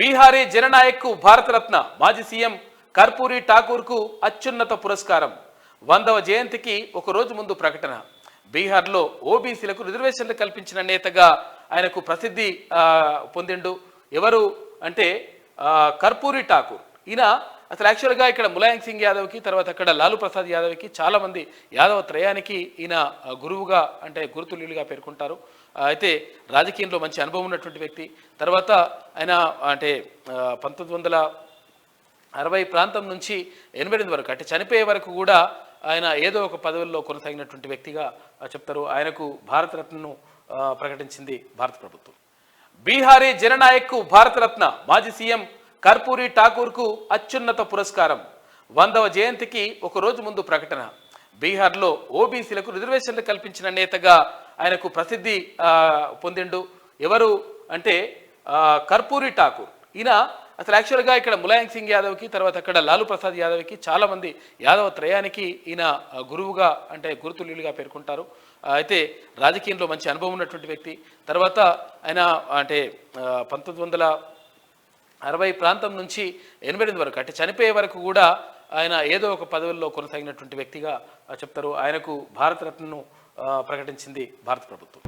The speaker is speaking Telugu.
బీహారీ జననాయక్ భారతరత్న మాజీ సీఎం కర్పూరి ఠాకూర్కు అత్యున్నత పురస్కారం. వందవ జయంతికి ఒక రోజు ముందు ప్రకటన. బీహార్లో ఓబీసీలకు రిజర్వేషన్లు కల్పించిన నేతగా ఆయనకు ప్రసిద్ధి పొందిండు ఎవరు అంటే కర్పూరి ఠాకూర్ ఈయన అసలు యాక్చువల్గా ఇక్కడ ములాయం సింగ్ యాదవ్కి తర్వాత అక్కడ లాలూ ప్రసాద్ యాదవ్కి చాలామంది యాదవ త్రయానికి ఈయన గురువుగా అంటే గురుతుల్యులుగా పేర్కొంటారు. అయితే రాజకీయంలో మంచి అనుభవం ఉన్నటువంటి వ్యక్తి. తర్వాత ఆయన అంటే పంతొమ్మిది వందల అరవై ప్రాంతం నుంచి ఎనభై ఎనిమిది వరకు అంటే చనిపోయే వరకు కూడా ఆయన ఏదో ఒక పదవుల్లో కొనసాగినటువంటి వ్యక్తిగా చెప్తారు. ఆయనకు భారతరత్నను ప్రకటించింది భారత ప్రభుత్వం. బీహారీ జననాయక్ భారతరత్న మాజీ సీఎం కర్పూరి ఠాకూర్కు అత్యున్నత పురస్కారం. వందవ జయంతికి ఒక రోజు ముందు ప్రకటన. బీహార్లో ఓబీసీలకు రిజర్వేషన్లు కల్పించిన నేతగా ఆయనకు ప్రసిద్ధి పొందిండు ఎవరు అంటే కర్పూరి ఠాకూర్. ఈయన అసలు యాక్చువల్గా ఇక్కడ ములాయం సింగ్ యాదవ్కి తర్వాత అక్కడ లాలూ ప్రసాద్ యాదవ్కి చాలామంది యాదవ త్రయానికి ఈయన గురువుగా అంటే గురుతుల్యులుగా పేర్కొంటారు. అయితే రాజకీయంలో మంచి అనుభవం ఉన్నటువంటి వ్యక్తి. తర్వాత ఆయన అంటే పంతొమ్మిది వందల అరవై ప్రాంతం నుంచి ఎనభై ఎనిమిది వరకు అంటే చనిపోయే వరకు కూడా ఆయన ఏదో ఒక పదవుల్లో కొనసాగినటువంటి వ్యక్తిగా చెప్తారు. ఆయనకు భారతరత్నను ప్రకటించింది భారత ప్రభుత్వం.